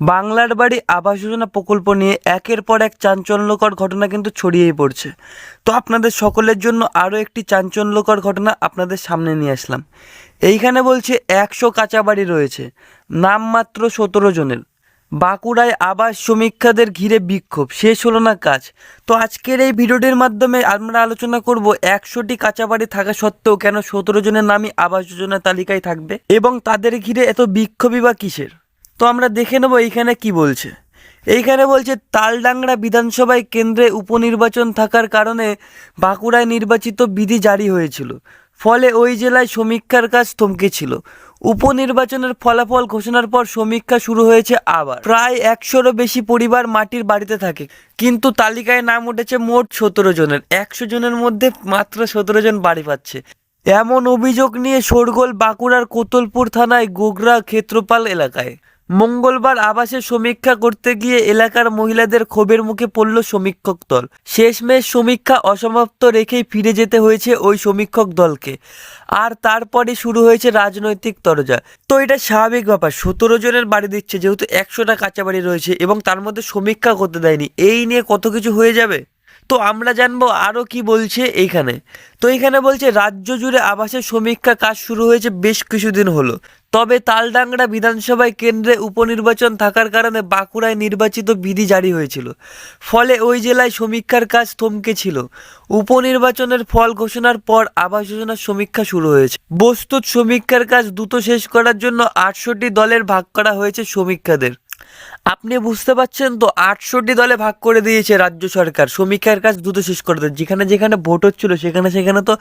বাংলার বাড়ি আবাস যোজনা প্রকল্প নিয়ে একের পর এক চাঞ্চল্যকর ঘটনা কিন্তু ছড়িয়েই পড়ছে। তো আপনাদের সকলের জন্য আরও একটি চাঞ্চল্যকর ঘটনা আপনাদের সামনে নিয়ে আসলাম। এইখানে বলছে একশো কাঁচা বাড়ি রয়েছে নাম মাত্র সতেরো জনের। বাঁকুড়ায় আবাস সমীক্ষাদের ঘিরে বিক্ষোভ, শেষ হলো না কাজ। তো আজকের এই ভিডিওটির মাধ্যমে আমরা আলোচনা করব একশোটি কাঁচা বাড়ি থাকা সত্ত্বেও কেন সতেরো জনের নামই আবাস যোজনা তালিকায় থাকবে এবং তাদের ঘিরে এত বিক্ষোভই বা কিসের? তো আমরা দেখে নেব এইখানে কি বলছে। এইখানে বলছে, তালডাংরা বিধানসভায় কেন্দ্রে উপনির্বাচন থাকার কারণে বাঁকুড়ায় নির্বাচিত বিধি জারি হয়েছিল। ফলে ওই জেলায় সমীক্ষার কাজ থমকে ছিল। উপনির্বাচনের ফলাফল ঘোষণার পর সমীক্ষা শুরু হয়েছে আবার। প্রায় একশোরও বেশি পরিবার মাটির বাড়িতে থাকে। কিন্তু তালিকায় নাম উঠেছে মোট সতেরো জনের। একশো জনের মধ্যে মাত্র সতেরো জন বাড়ি পাচ্ছে। এমন অভিযোগ নিয়ে শোরগোল বাঁকুড়ার কোতলপুর থানায় গোগরা ক্ষেত্রপাল এলাকায়। মঙ্গলবার আবাসে সমীক্ষা করতে গিয়ে এলাকার মহিলাদের ক্ষোভের মুখে পড়ল সমীক্ষক দল। শেষমেশ সমীক্ষা অসমাপ্ত রেখেই ফিরে যেতে হয়েছে ওই সমীক্ষক দলকে। আর তারপরে শুরু হয়েছে রাজনৈতিক তরজা। তো এটা স্বাভাবিক ব্যাপার, সতেরো জনের বাড়ি দিচ্ছে, যেহেতু একশোটা কাঁচা বাড়ি রয়েছে এবং তার মধ্যে সমীক্ষা করতে দেয়নি। এই নিয়ে কত কিছু হয়ে যাবে? তো আমরা জানব আরও কি বলছে এইখানে। তো এইখানে বলছে, রাজ্য জুড়ে আবাসের সমীক্ষা কাজ শুরু হয়েছে বেশ কিছুদিন হলো। তবে তালডাংরা বিধানসভায় কেন্দ্রে উপনির্বাচন থাকার কারণে বাঁকুড়ায় নির্বাচিত বিধি জারি হয়েছিল। ফলে ওই জেলায় সমীক্ষার কাজ থমকে ছিল। উপনির্বাচনের ফল ঘোষণার পর আবাস যোজনার সমীক্ষা শুরু হয়েছে। বস্তুত সমীক্ষার কাজ দ্রুত শেষ করার জন্য আটষট্টি দলের ভাগ করা হয়েছে সমীক্ষাদের। আপনি বুঝতে পারছেন তো, আটষট্টি দলে ভাগ করে দিয়েছে রাজ্য সরকার। সমীক্ষার কাজ দ্রুত শেষ করে দেয় যেখানে যেখানে ভোট হচ্ছিল, সেখানে সেখানে তো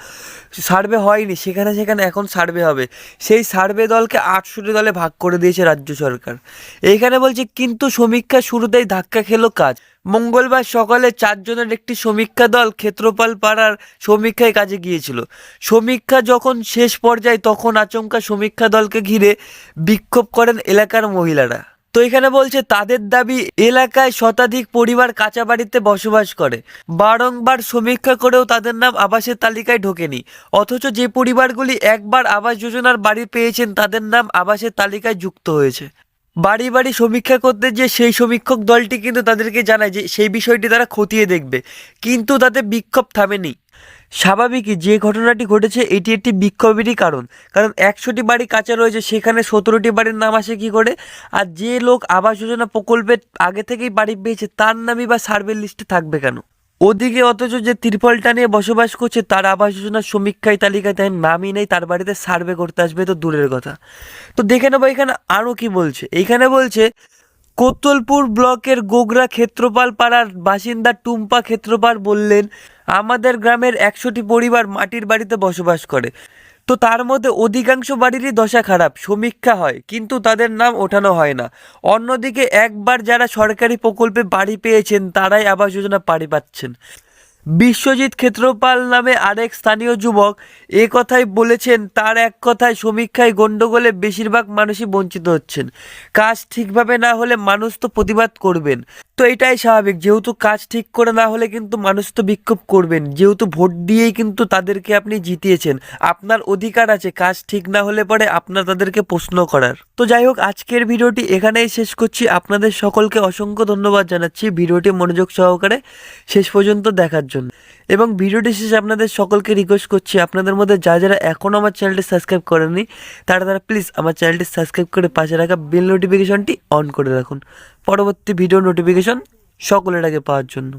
সার্ভে হয়নি, সেখানে সেখানে এখন সার্ভে হবে। সেই সার্ভে দলকে আটষট্টি দলে ভাগ করে দিয়েছে রাজ্য সরকার। এইখানে বলছে, কিন্তু সমীক্ষা শুরুতেই ধাক্কা খেলো কাজ। মঙ্গলবার সকালে চারজনের একটি সমীক্ষা দল ক্ষেত্রপাল পাড়ার সমীক্ষায় কাজে গিয়েছিল। সমীক্ষা যখন শেষ পর্যায়ে, তখন আচমকা সমীক্ষা দলকে ঘিরে বিক্ষোভ করেন এলাকার মহিলারা। তো এখানে বলছে, তাদের দাবি এলাকায় শতাধিক পরিবার কাঁচা বাড়িতে বসবাস করে। বারংবার সমীক্ষা করেও তাদের নাম আবাসের তালিকায় ঢোকেনি। অথচ যে পরিবারগুলি একবার আবাস যোজনার বাড়ি পেয়েছেন, তাদের নাম আবাসের তালিকায় যুক্ত হয়েছে। বাড়ি বাড়ি সমীক্ষা করতে যে সেই সমীক্ষক দলটি কিন্তু তাদেরকে জানায় যে, সেই বিষয়টি তারা খতিয়ে দেখবে। কিন্তু তাতে বিক্ষোভ থামেনি। স্বাভাবিকই যে ঘটনাটি ঘটেছে, এটি একটি বিক্ষোভেরই কারণ। কারণ একশোটি বাড়ি কাঁচা রয়েছে, সেখানে সতেরোটি বাড়ির নাম আসে কী করে? আর যে লোক আবাস যোজনা প্রকল্পের আগে থেকেই বাড়ি পেয়েছে, তার নামই বা সার্ভে লিস্টে থাকবে কেন? ওদিকে অথচ যে ত্রিপলটা নিয়ে বসবাস করছে, তার আবাস যোজনার সমীক্ষায় তালিকায় তাই নামই নেই, তার বাড়িতে সার্ভে করতে আসবে তো দূরের কথা। তো দেখে নেব এখানে আরও কি বলছে। এইখানে বলছে কোতলপুর ব্লকের গোগরা ক্ষেত্রপাল পাড়ার বাসিন্দা টুম্পা ক্ষেত্রপাল বললেন, আমাদের গ্রামের একশোটি পরিবার মাটির বাড়িতে বসবাস করে। তো তার মধ্যে অধিকাংশ বাড়িরই দশা খারাপ, সমীক্ষা হয়, কিন্তু তাদের নাম ওঠানো হয় না। অন্যদিকে একবার যারা সরকারি প্রকল্পে বাড়ি পেয়েছেন, তারাই আবাস যোজনা বাড়ি পাচ্ছেন। বিশ্বজিৎ ক্ষেত্রপাল নামে আরেক স্থানীয় যুবক এ কথাই বলেছেন, তার এক কথায় সমীক্ষায় গণ্ডগোলে বেশিরভাগ মানুষই বঞ্চিত হচ্ছেন। কাজ ঠিকভাবে না হলে মানুষ তো প্রতিবাদ করবেন। তো এটাই স্বাভাবিক, যেহেতু কাজ ঠিক করে না হলে কিন্তু মানুষ তো বিক্ষোভ করবেন। যেহেতু ভোট দিয়েই কিন্তু তাদেরকে আপনি জিতিয়েছেন, আপনার অধিকার আছে, কাজ ঠিক না হলে পরে আপনার তাদেরকে প্রশ্ন করার। তো যাই হোক, আজকের ভিডিওটি এখানেই শেষ করছি। আপনাদের সকলকে অসংখ্য ধন্যবাদ জানাচ্ছি ভিডিওটি মনোযোগ সহকারে শেষ পর্যন্ত দেখার জন্য। এবং ভিডিওটি শেষে আপনাদের সকলকে রিকোয়েস্ট করছি, আপনাদের মধ্যে যা যারা এখনও আমার চ্যানেলটি সাবস্ক্রাইব করেনি তারা তারা প্লিজ আমার চ্যানেলটি সাবস্ক্রাইব করে পাশে রাখা বেল নোটিফিকেশনটি অন করে রাখুন। পরবর্তী ভিডিও নোটিফিকেশন সকলের আগে পাওয়ার জন্য।